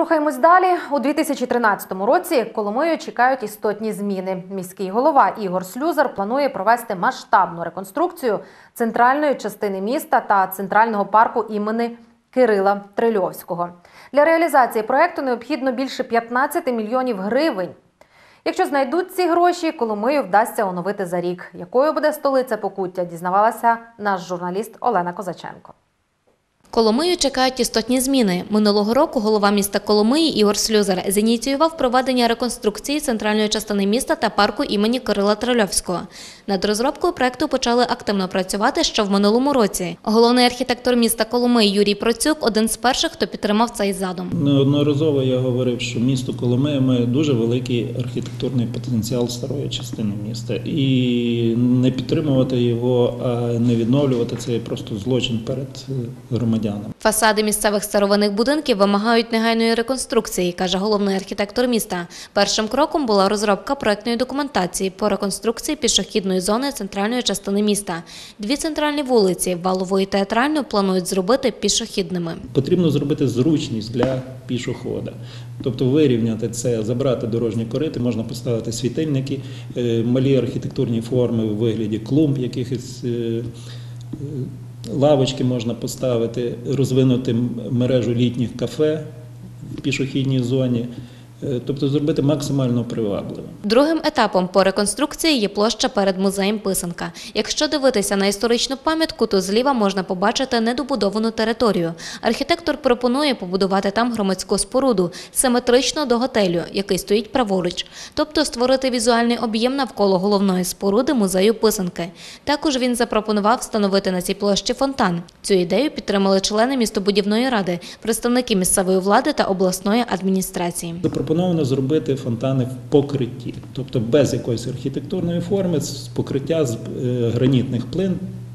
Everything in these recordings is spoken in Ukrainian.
Рухаємось далі. У 2013 році Коломию чекають істотні зміни. Міський голова Ігор Слюзар планує провести масштабну реконструкцію центральної частини міста та центрального парку імені Кирила Трильовського. Для реалізації проекту необхідно більше 15 мільйонів гривень. Якщо знайдуть ці гроші, Коломию вдасться оновити за рік. Якою буде столиця Покуття, дізнавалася наш журналіст Олена Козаченко. Коломию чекають істотні зміни. Минулого року голова міста Коломиї Ігор Слюзар зініціював проведення реконструкції центральної частини міста та парку імені Кирила Трильовського. Над розробкою проекту почали активно працювати ще в минулому році. Головний архітектор міста Коломиї Юрій Процюк один з перших, хто підтримав цей задум. Неодноразово я говорив, що місто Коломия має дуже великий архітектурний потенціал старої частини міста. І не підтримувати його, а не відновлювати це просто злочин перед е, громадянами. Фасади місцевих старовинних будинків вимагають негайної реконструкції, каже головний архітектор міста. Першим кроком була розробка проектної документації по реконструкції пішохідної зони центральної частини міста. Дві центральні вулиці Валову і Театральну планують зробити пішохідними. Потрібно зробити зручність для пішохода. Тобто вирівняти це, забрати дорожні корити, можна поставити світильники, е, малі архітектурні форми у вигляді клумб, якихось е, е, лавочки можна поставити, розвинути мережу літніх кафе в пішохідній зоні, тобто зробити максимально привабливим. Другим етапом по реконструкції є площа перед музеєм Писанка. Якщо дивитися на історичну пам'ятку, то зліва можна побачити недобудовану територію. Архітектор пропонує побудувати там громадську споруду симетрично до готелю, який стоїть праворуч, тобто створити візуальний об'єм навколо головної споруди музею Писанки. Також він запропонував встановити на цій площі фонтан. Цю ідею підтримали члени містобудівної ради, представники місцевої влади та обласної адміністрації. Запропоновано зробити фонтани в покритті, тобто без якоїсь архітектурної форми, з покриття з е, гранітних плит,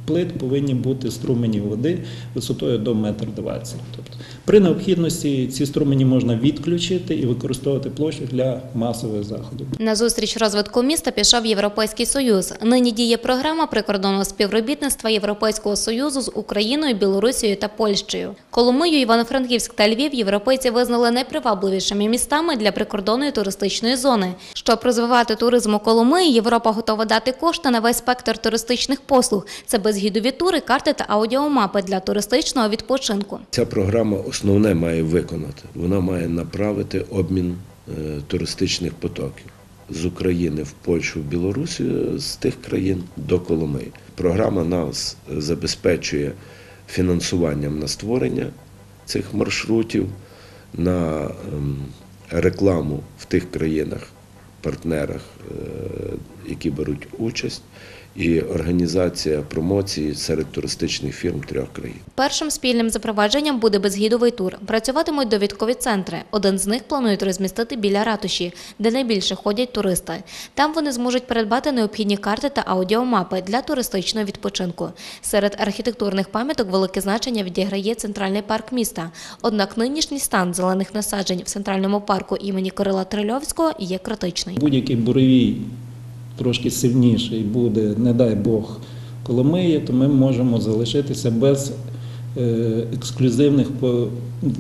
плит повинні бути струмені води висотою до метр двадцять. Тобто, при необхідності ці струмені можна відключити і використовувати площу для масових заходів. На зустріч розвитку міста пішов Європейський Союз. Нині діє програма прикордонного співробітництва Європейського Союзу з Україною, Білорусією та Польщею. Коломию, Івано-Франківськ та Львів європейці визнали найпривабливішими містами для прикордонної туристичної зони. Щоб розвивати туризм у Коломиї, Європа готова дати кошти на весь спектр туристичних послуг. Це безгідові тури, карти та аудіомапи для туристичного відпочинку. Ця програма основне має виконати. Вона має направити обмін е, туристичних потоків з України в Польщу, в Білорусію, з тих країн до Коломиї. Програма нас забезпечує фінансуванням на створення цих маршрутів, на ем, рекламу в тих країнах, партнерах, е, які беруть участь, і організація промоції серед туристичних фірм трьох країн. Першим спільним запровадженням буде безгідовий тур. Працюватимуть довідкові центри. Один з них планують розмістити біля ратуші, де найбільше ходять туристи. Там вони зможуть передбати необхідні карти та аудіомапи для туристичного відпочинку. Серед архітектурних пам'яток велике значення відіграє центральний парк міста. Однак нинішній стан зелених насаджень в центральному парку імені Кирила Трильовського є критичний. Будь-який буревій трошки сильніший буде, не дай Бог, Коломиї, то ми можемо залишитися без е, ексклюзивних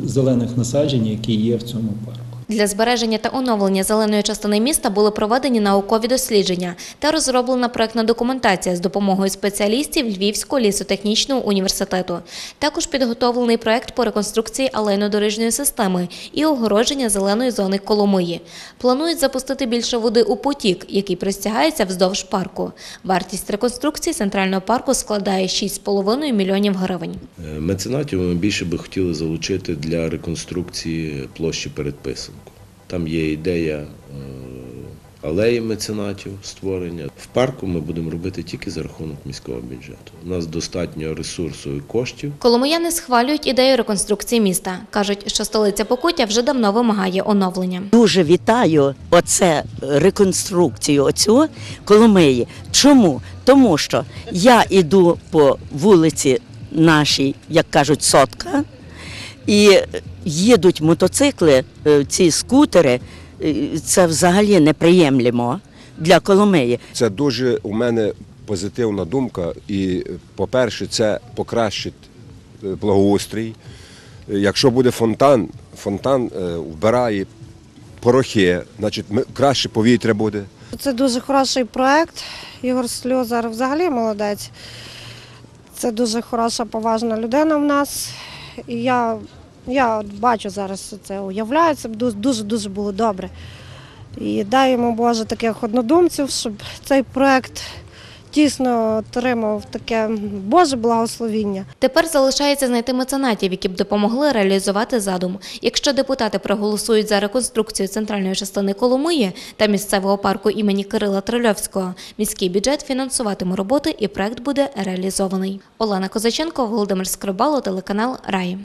зелених насаджень, які є в цьому парку. Для збереження та оновлення зеленої частини міста були проведені наукові дослідження та розроблена проектна документація з допомогою спеціалістів Львівського лісотехнічного університету. Також підготовлений проект по реконструкції алейно-дорожньої системи і огородження зеленої зони Коломиї. Планують запустити більше води у потік, який простягається вздовж парку. Вартість реконструкції центрального парку складає 6,5 мільйонів гривень. Е, Меценатів ми більше би хотіли залучити для реконструкції площі перед Писанку. Там є ідея е, алеї меценатів створення. В парку ми будемо робити тільки за рахунок міського бюджету. У нас достатньо ресурсу і коштів. Коломияни схвалюють ідею реконструкції міста. Кажуть, що столиця Покуття вже давно вимагає оновлення. Дуже вітаю оце реконструкцію оцю Коломиї. Чому? Тому що я іду по вулиці нашій, як кажуть, сотка, і їдуть мотоцикли, е, ці скутери. е, Це взагалі неприємлемо для Коломиї. Це дуже у мене позитивна думка. І, по-перше, це покращить е, благоустрій. Якщо буде фонтан, фонтан вбирає порохи, значить, ми- краще повітря буде. Це дуже хороший проект. Ігор Сльозар взагалі молодець. Це дуже хороша, поважна людина в нас. Я, я бачу зараз це, уявляю, це дуже-дуже було добре. І дай йому Боже таких однодумців, щоб цей проект дійсно отримав таке Боже благословіння. Тепер залишається знайти меценатів, які б допомогли реалізувати задум. Якщо депутати проголосують за реконструкцію центральної частини Коломиї та місцевого парку імені Кирила Трильовського, міський бюджет фінансуватиме роботи і проект буде реалізований. Олена Козаченко, Володимир Скрибало, телеканал Раї.